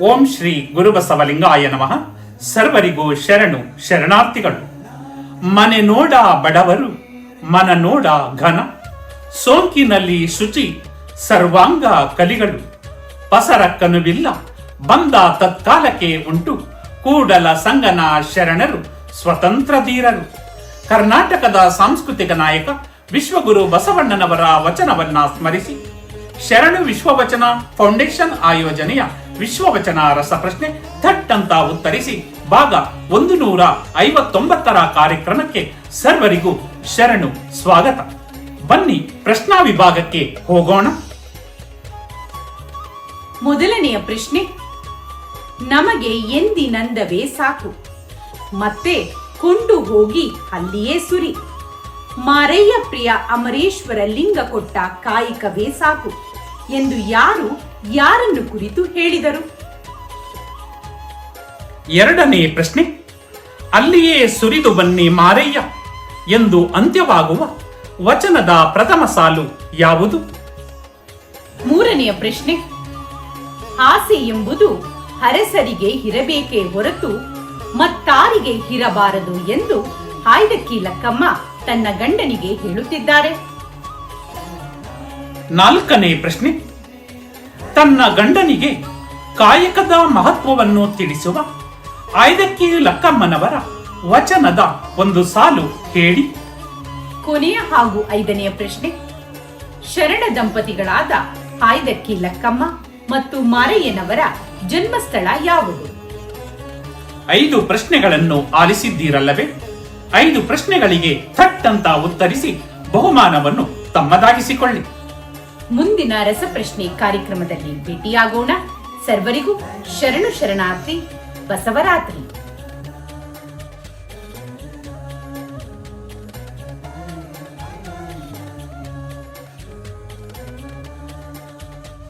ಓಂ ಶ್ರೀ ಗುರುಬಸವಲಿಂಗಾಯ ನಮಃ. ಸರ್ವರಿಗೂ ಶರಣು ಶರಣಾರ್ಥಿಗಳು. ಮನೆ ನೋಡ ಬಡವರು, ಮನ ನೋಡ ಘನ. ಸೋಂಕಿನಲ್ಲಿ ಶುಚಿ, ಸರ್ವಾಂಗ ಕಲಿಗಳು. ಪಸರಕ್ಕನುವಿಲ್ಲ ಬಂದ ತತ್ಕಾಲಕ್ಕೆ ಉಂಟು. ಕೂಡಲ ಸಂಗನ ಶರಣರು, ಸ್ವತಂತ್ರ ಧೀರರು. ಕರ್ನಾಟಕದ ಸಾಂಸ್ಕೃತಿಕ ನಾಯಕ ವಿಶ್ವಗುರು ಬಸವಣ್ಣನವರ ವಚನವನ್ನ ಸ್ಮರಿಸಿ. ಶರಣು ವಿಶ್ವವಚನ ಫೌಂಡೇಶನ್ ಆಯೋಜನೆಯ ವಿಶ್ವವಚನ ರಸಪ್ರಶ್ನೆ ಥಟ್ ಅಂತ ಉತ್ತರಿಸಿ. ಭಾಗ ಒಂದು ನೂರ ಐವತ್ತೊಂಬತ್ತರ ಕಾರ್ಯಕ್ರಮಕ್ಕೆ ಸರ್ವರಿಗೂ ಶರಣು ಸ್ವಾಗತ. ಬನ್ನಿ ಪ್ರಶ್ನಾ ವಿಭಾಗಕ್ಕೆ ಹೋಗೋಣ. ಮೊದಲನೆಯ ಪ್ರಶ್ನೆ. ನಮಗೆ ಎಂದಿನಂದವೇ ಸಾಕು. ಮತ್ತೆ ಕೊಂಡು ಹೋಗಿ ಅಲ್ಲಿಯೇ ಸುರಿ. ಮಾರಯ್ಯ ಪ್ರಿಯ ಅಮರೇಶ್ವರ ಲಿಂಗ ಕೊಟ್ಟ ಕಾಯಿಕವೇ ಸಾಕು. ಎಂದು ಯಾರು ಯಾರನ್ನು ಕುರಿತು ಹೇಳಿದರು? ಎರಡನೇ ಪ್ರಶ್ನೆ ಅಲ್ಲಿಯೇ ಸುರಿದು ಬನ್ನಿ ಮಾರಯ್ಯ ಎಂದು ಅಂತ್ಯವಾಗುವ ವಚನದ ಪ್ರಥಮ ಸಾಲು ಯಾವುದು? ಮೂರನೆಯ ಪ್ರಶ್ನೆ ಆಸೆ ಎಂಬುದು ಹರಸರಿಗೆ ಇರಬೇಕೇ ಹೊರತು ಮತ್ತಾರಿಗೆ ಇರಬಾರದು ಎಂದು ಆಯ್ದಕ್ಕಿ ಲಕ್ಕಮ್ಮ ತನ್ನ ಗಂಡನಿಗೆ ಹೇಳುತ್ತಿದ್ದಾರೆ. ನಾಲ್ಕನೇ ಪ್ರಶ್ನೆ ತನ್ನ ಗಂಡನಿಗೆ ಕಾಯಕದ ಮಹತ್ವವನ್ನು ತಿಳಿಸುವ ಆಯ್ದಕ್ಕಿ ಲಕ್ಕಮ್ಮನವರ ವಚನದ ಒಂದು ಸಾಲು ಹೇಳಿ. ಕೊನೆಯ ಹಾಗೂ ಐದನೆಯ ಪ್ರಶ್ನೆ. ಶರಣ ದಂಪತಿಗಳಾದ ಆಯ್ದಕ್ಕಿ ಲಕ್ಕಮ್ಮ ಮತ್ತು ಮಾರಯ್ಯನವರ ಜನ್ಮಸ್ಥಳ ಯಾವುದು? ಐದು ಪ್ರಶ್ನೆಗಳನ್ನು ಆಲಿಸಿದ್ದೀರಲ್ಲವೇ? ಐದು ಪ್ರಶ್ನೆಗಳಿಗೆ ಥಟ್ ಅಂತ ಉತ್ತರಿಸಿ ಬಹುಮಾನವನ್ನು ತಮ್ಮದಾಗಿಸಿಕೊಳ್ಳಿ. ಮುಂದಿನ ರಸಪ್ರಶ್ನೆ ಕಾರ್ಯಕ್ರಮದಲ್ಲಿ ಭೇಟಿಯಾಗೋಣ. ಸರ್ವರಿಗೂ ಶರಣು ಶರಣಾರ್ಥಿ ಬಸವರಾತ್ರಿ.